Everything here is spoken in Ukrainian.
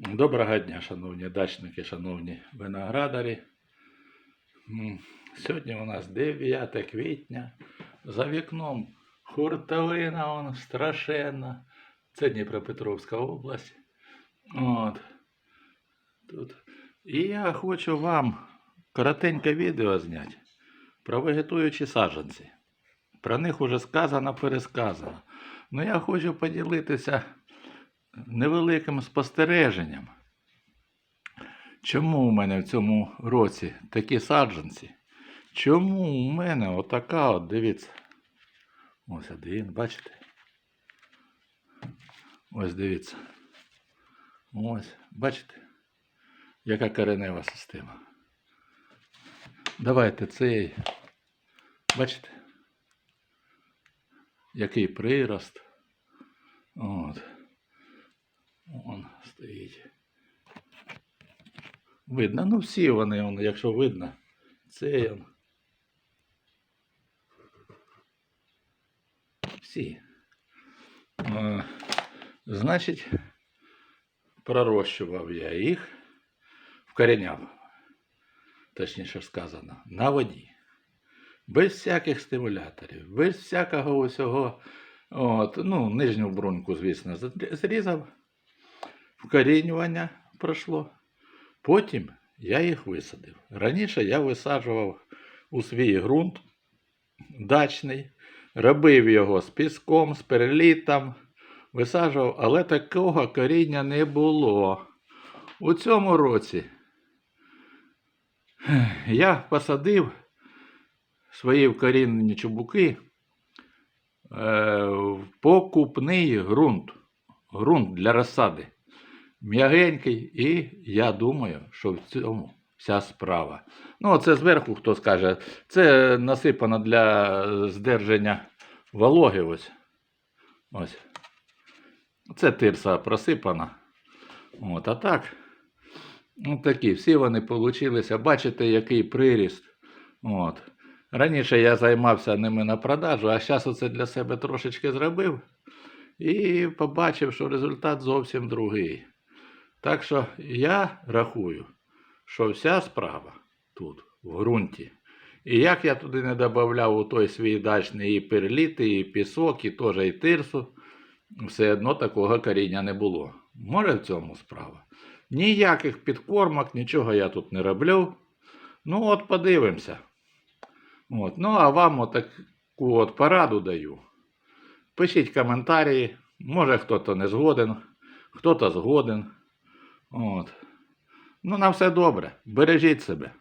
Доброго дня, шановні дачники, шановні виноградарі. Сьогодні у нас 9 квітня. За вікном хуртовина вон, страшенна. Це Дніпропетровська область. От. Тут. І я хочу вам коротеньке відео зняти про вегетуючі саджанці. Про них уже сказано, пересказано. Ну я хочу поділитися невеликим спостереженням. Чому у мене в цьому році такі саджанці? Чому у мене отака от, дивіться. Ось один, бачите? Ось дивіться. Ось, бачите? Яка коренева система. Давайте цей. Бачите? Який прирост. От. Стоїть. Видно, ну всі вони, якщо видно, це. Всі. Значить, пророщував я їх, вкоріняв, точніше сказано, на воді. Без всяких стимуляторів, без всякого усього. От, ну, нижню бруньку, звісно, зрізав вкорінювання пройшло. Потім я їх висадив. Раніше я висаджував у свій ґрунт дачний, робив його з піском, з перелітом, висаджував, але такого коріння не було. У цьому році я посадив свої вкорінені чубуки е, в покупний ґрунт. Ґрунт для розсади м'ягенький, і я думаю, що в цьому вся справа. Ну, це зверху хто скаже, це насипано для здержання вологи. Ось. Ось. Це тирса просипана. От, а так, ну, такі, всі вони получилися. Бачите, який приріст. От. Раніше я займався ними на продажу, а зараз оце для себе трошечки зробив. І побачив, що результат зовсім другий. Так що я рахую, що вся справа тут, в ґрунті. І як я туди не додавав у той свій дачний і перліти, і пісок, і теж і тирсу, все одно такого коріння не було. Може в цьому справа. Ніяких підкормок, нічого я тут не роблю. Ну, от подивимося. От. Ну, а вам отаку от пораду даю. Пишіть коментарі. Може хто-то не згоден, хто-то згоден. От. Ну, на все добре. Бережіть себе.